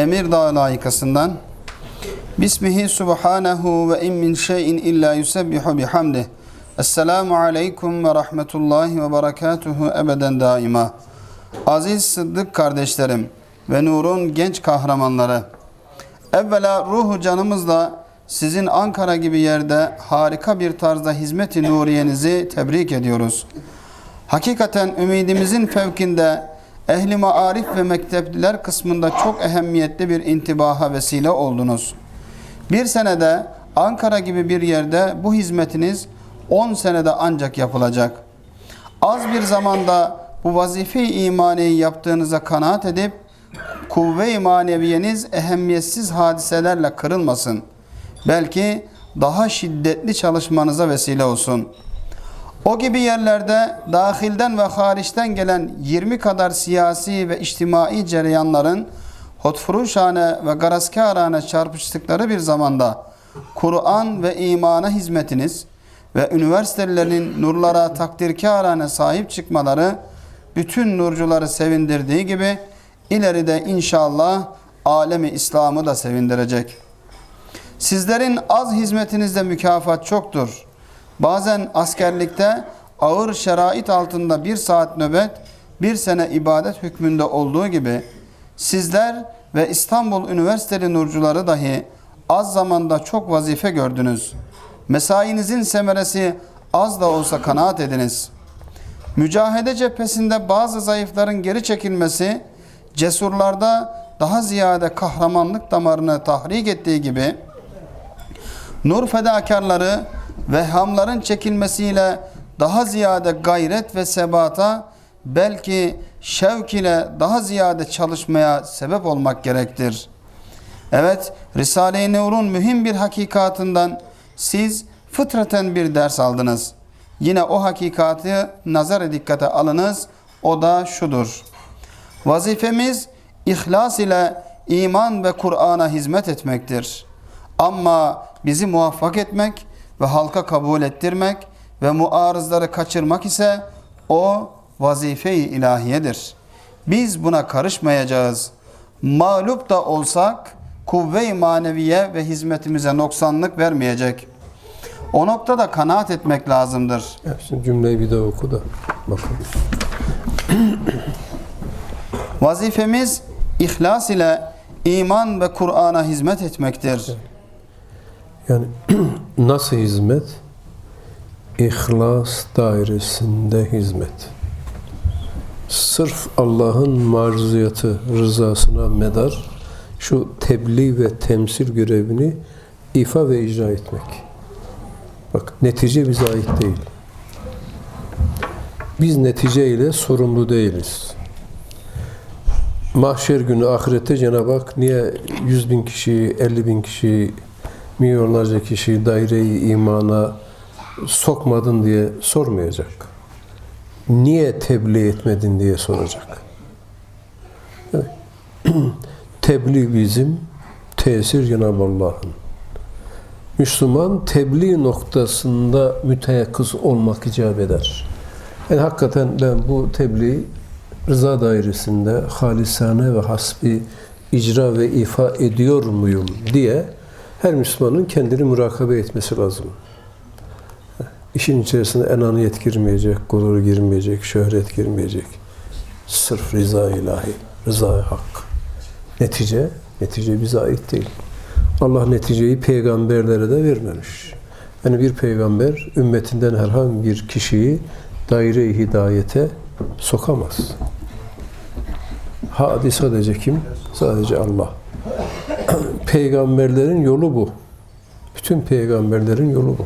Emir Dağı layıkasından Bismihi subhanahu ve in min şeyin illa yusebbihu bihamdih. Esselamu aleyküm ve rahmetullahi ve berekatuhu ebeden daima. Aziz Sıddık kardeşlerim ve Nur'un genç kahramanları. Evvela ruhu canımızla sizin Ankara gibi yerde harika bir tarzda hizmet-i nuriyenizi tebrik ediyoruz. Hakikaten ümidimizin fevkinde ehli maarif ve mektepliler kısmında çok ehemmiyetli bir intibaha vesile oldunuz. Bir senede Ankara gibi bir yerde bu hizmetiniz 10 senede ancak yapılacak. Az bir zamanda bu vazife-i imaniyi yaptığınıza kanaat edip kuvve-i maneviyeniz ehemmiyetsiz hadiselerle kırılmasın. Belki daha şiddetli çalışmanıza vesile olsun. O gibi yerlerde dahilden ve hariçten gelen 20 kadar siyasi ve içtimai cereyanların hotfuruşane ve garazkârane çarpıştıkları bir zamanda Kur'an ve imana hizmetiniz ve üniversitelerin nurlara takdirkârane sahip çıkmaları bütün nurcuları sevindirdiği gibi ileride inşallah alemi İslam'ı da sevindirecek. Sizlerin az hizmetinizde mükafat çoktur. Bazen askerlikte ağır şerait altında bir saat nöbet, bir sene ibadet hükmünde olduğu gibi sizler ve İstanbul Üniversiteli nurcuları dahi az zamanda çok vazife gördünüz. Mesainizin semeresi az da olsa kanaat ediniz. Mücahede cephesinde bazı zayıfların geri çekilmesi, cesurlarda daha ziyade kahramanlık damarını tahrik ettiği gibi, nur fedakarları ve hamların çekilmesiyle daha ziyade gayret ve sebata belki şevk ile daha ziyade çalışmaya sebep olmak gerektir. Evet, Risale-i Nur'un mühim bir hakikatından siz fıtraten bir ders aldınız. Yine o hakikati nazar dikkate alınız. O da şudur. Vazifemiz ihlas ile iman ve Kur'an'a hizmet etmektir. Ama bizi muvaffak etmek ve halka kabul ettirmek ve muarızları kaçırmak ise o vazife-i ilahiyedir. Biz buna karışmayacağız. Mağlup da olsak kuvve-i maneviye ve hizmetimize noksanlık vermeyecek. O noktada kanaat etmek lazımdır. Şimdi cümleyi bir daha oku da bakalım. Vazifemiz ihlas ile iman ve Kur'an'a hizmet etmektir. Yani nasıl hizmet? İhlas dairesinde hizmet. Sırf Allah'ın marziyatı, rızasına medar şu tebliğ ve temsil görevini ifa ve icra etmek. Bak netice bize ait değil. Biz netice ile sorumlu değiliz. Mahşer günü ahirette Cenab-ı Hak niye 100 bin kişi, 50 bin kişi, milyonlarca kişi daire-i imana sokmadın diye sormayacak. Niye tebliğ etmedin diye soracak. Evet. tebliğ bizim, tesir Cenab-ı Allah'ın. Müslüman tebliğ noktasında müteyakkız olmak icap eder. Yani hakikaten ben bu tebliğ rıza dairesinde halisane ve hasbi icra ve ifa ediyor muyum diye her Müslümanın kendini murakabe etmesi lazım. İşin içerisinde enaniyet girmeyecek, gurur girmeyecek, şöhret girmeyecek. Sırf rıza ilahi, rıza hak. Netice, netice bize ait değil. Allah neticeyi peygamberlere de vermemiş. Yani bir peygamber ümmetinden herhangi bir kişiyi daire-i hidayete sokamaz. Hadi sadece kim? Sadece Allah. Peygamberlerin yolu bu. Bütün peygamberlerin yolu bu.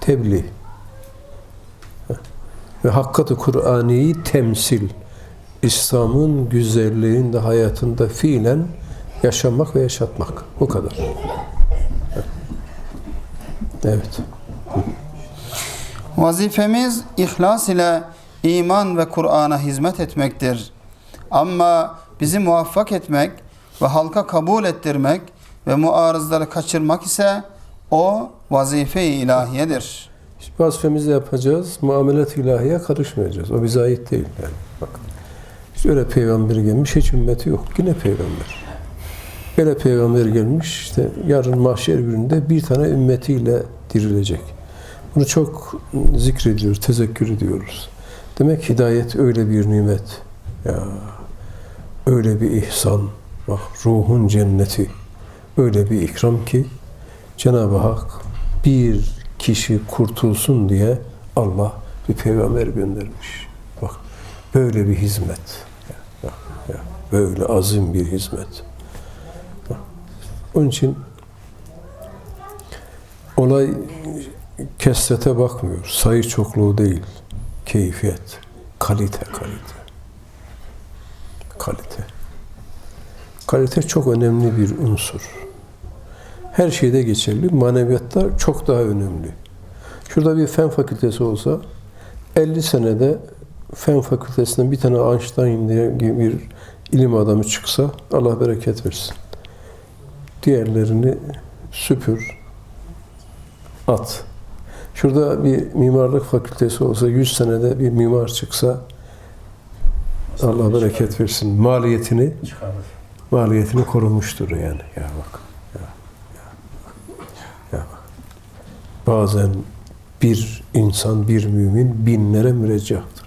Tebliğ. Ve hakikati Kur'ani'yi temsil. İslam'ın güzelliğinde hayatında fiilen yaşamak ve yaşatmak. Bu kadar. Evet. Vazifemiz ihlas ile iman ve Kur'an'a hizmet etmektir. Ama bizi muvaffak etmek ve halka kabul ettirmek ve muarızları kaçırmak ise o vazife-i ilahiyedir. İşte vazifemizi yapacağız. Muamelet ilahiye karışmayacağız. O bize ait değil. Yani. Bak. İşte öyle peygamber gelmiş, hiç ümmeti yok. Yine peygamber. Öyle peygamber gelmiş, işte yarın mahşer gününde bir tane ümmetiyle dirilecek. Bunu çok zikrediyoruz, tezekkür ediyoruz. Demek hidayet öyle bir nimet. Ya öyle bir ihsan. Bak ruhun cenneti. Öyle bir ikram ki Cenab-ı Hak bir kişi kurtulsun diye Allah bir peygamber göndermiş. Bak böyle bir hizmet. Böyle azim bir hizmet. Onun için olay kesrete bakmıyor. Sayı çokluğu değil. Keyfiyet. Kalite, kalite. Kalite. Kalite çok önemli bir unsur. Her şeyde geçerli. Maneviyatta çok daha önemli. Şurada bir fen fakültesi olsa 50 senede fen fakültesinden bir tane Einstein diye bir ilim adamı çıksa Allah bereket versin. Diğerlerini süpür, at. Şurada bir mimarlık fakültesi olsa 100 senede bir mimar çıksa Allah bereket versin. Maliyetini maliyetini korumuştur yani. Ya bak. Ya, ya, ya bak. Bazen bir insan, bir mümin binlere müreccahtır.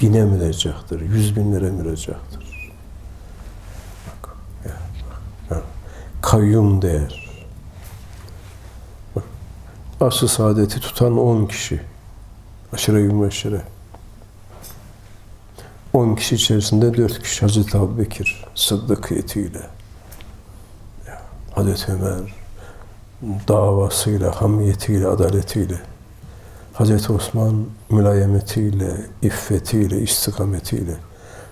Bine müreccahtır. Yüz binlere müreccahtır. Bak. Ya, bak. Ya. Kayyum değer. Asıl saadeti tutan on kişi. Aşire-i müeşşere. 10 kişi içerisinde 4 kişi Hazreti Ebu Bekir sıddıkiyetiyle Hazreti Ömer davasıyla, hamiyetiyle, adaletiyle Hazreti Osman mülayemetiyle, iffetiyle, istikametiyle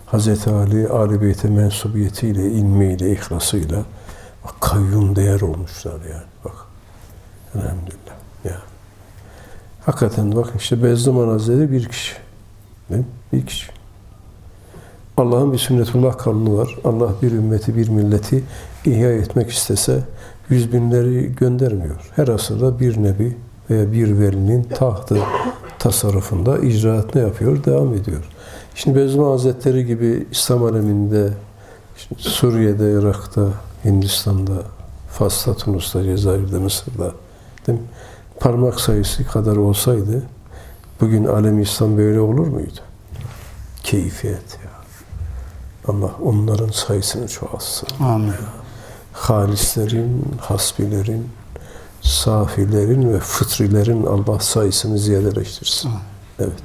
Hazreti Ali, Ali mensubiyetiyle, ilmiyle, ihlasıyla bak, kayyum değer olmuşlar yani. Bak. Elhamdülillah. Ya. Hakikaten bakın işte Bezdiman Hazretleri bir kişi. Değil mi? Bir kişi. Allah'ın bir sünnetullah kanunu var. Allah bir ümmeti, bir milleti ihya etmek istese yüz binleri göndermiyor. Her asırda bir nebi veya bir velinin tahtı tasarrufunda icraatını yapıyor, devam ediyor. Şimdi Bezmi Hazretleri gibi İslam aleminde, Suriye'de, Irak'ta, Hindistan'da, Fas'ta, Tunus'ta, Cezayir'de, Mısır'da değil mi? parmak sayısı kadar olsaydı bugün alem İslam böyle olur muydu? Keyfiyet ya. Allah onların sayısını çoğalsın. Amin. Halislerin, hasbilerin, safilerin ve fıtrilerin Allah sayısını ziyadeleştirsin. Evet.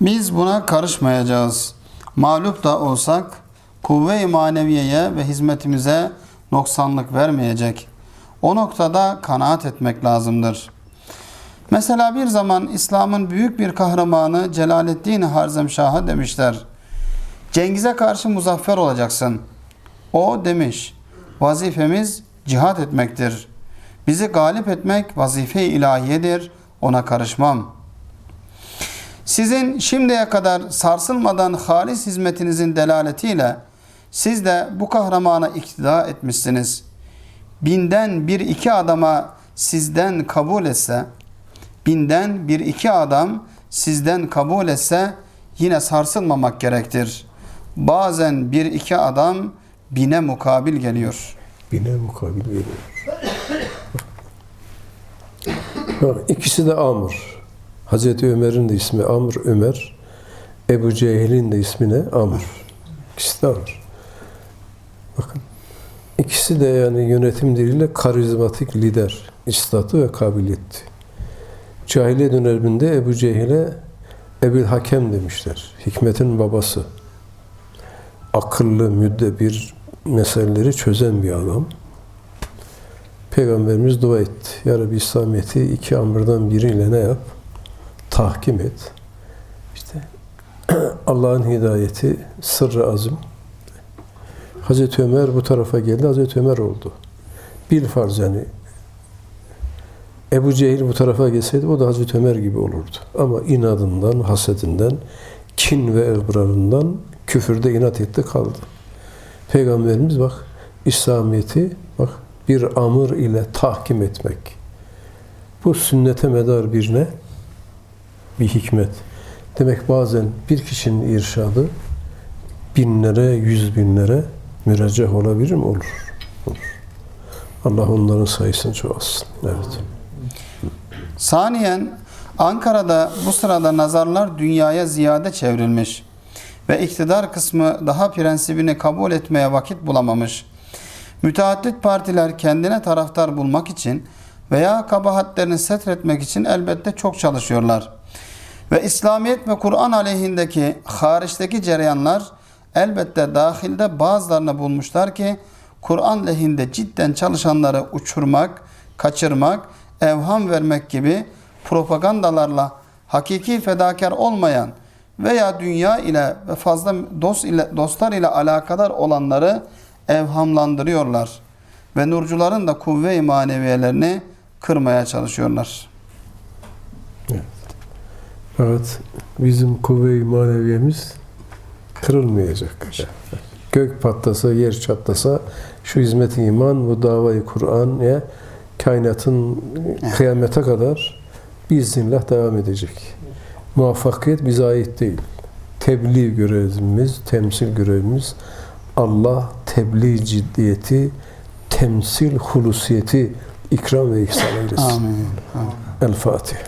Biz buna karışmayacağız. Mağlup da olsak kuvve-i maneviyeye ve hizmetimize noksanlık vermeyecek. O noktada kanaat etmek lazımdır. Mesela bir zaman İslam'ın büyük bir kahramanı Celaleddin Harzemşah'a demişler. Cengiz'e karşı muzaffer olacaksın. O demiş, vazifemiz cihat etmektir. Bizi galip etmek vazife-i ilahiyedir, ona karışmam.'' Sizin şimdiye kadar sarsılmadan halis hizmetinizin delaletiyle siz de bu kahramana iktida etmişsiniz. Binden bir iki adama sizden kabul etse, binden bir iki adam sizden kabul etse yine sarsılmamak gerektir. Bazen bir iki adam bine mukabil geliyor. Bine mukabil geliyor. İkisi de Amr. Hazreti Ömer'in de ismi Amr Ömer. Ebu Cehil'in de ismi ne? Amr. İkisi de Amr. Bakın. İkisi de yani yönetim diliyle karizmatik lider istatı ve kabiliyetti. Cahiliye döneminde Ebu Cehil'e Ebil Hakem demişler. Hikmetin babası. Akıllı, müddebir meseleleri çözen bir adam. Peygamberimiz dua etti. Ya Rabbi İslamiyet'i iki amrdan biriyle ne yap? Tahkim et. İşte Allah'ın hidayeti, sırrı azim. Hazreti Ömer bu tarafa geldi, Hazreti Ömer oldu. Bir farz yani Ebu Cehil bu tarafa gelseydi o da Hazreti Ömer gibi olurdu. Ama inadından, hasetinden, kin ve ıbrarından küfürde inat etti kaldı. Peygamberimiz bak İslamiyet'i bak bir amır ile tahkim etmek. Bu sünnete medar bir ne? Bir hikmet. Demek bazen bir kişinin irşadı binlere, yüz binlere mürecceh olabilir mi? Olur. Olur. Allah onların sayısını çoğalsın. Evet. Saniyen Ankara'da bu sırada nazarlar dünyaya ziyade çevrilmiş ve iktidar kısmı daha prensibini kabul etmeye vakit bulamamış. Müteaddit partiler kendine taraftar bulmak için veya kabahatlerini setretmek için elbette çok çalışıyorlar. Ve İslamiyet ve Kur'an aleyhindeki hariçteki cereyanlar elbette dahilde bazılarını bulmuşlar ki Kur'an lehinde cidden çalışanları uçurmak, kaçırmak, evham vermek gibi propagandalarla hakiki fedakar olmayan veya dünya ile ve fazla dost ile dostlar ile alakadar olanları evhamlandırıyorlar ve nurcuların da kuvve-i maneviyelerini kırmaya çalışıyorlar. Evet. Bizim kuvve-i maneviyemiz kırılmayacak. Gök patlasa, yer çatlasa şu hizmet iman, bu davayı Kur'an kainatın kıyamete kadar biiznillah devam edecek. Muvaffakiyet bize ait değil. Tebliğ görevimiz, temsil görevimiz Allah tebliğ ciddiyeti, temsil hulusiyeti ikram ve ihsan eylesin. Amin. Amin. El Fatiha.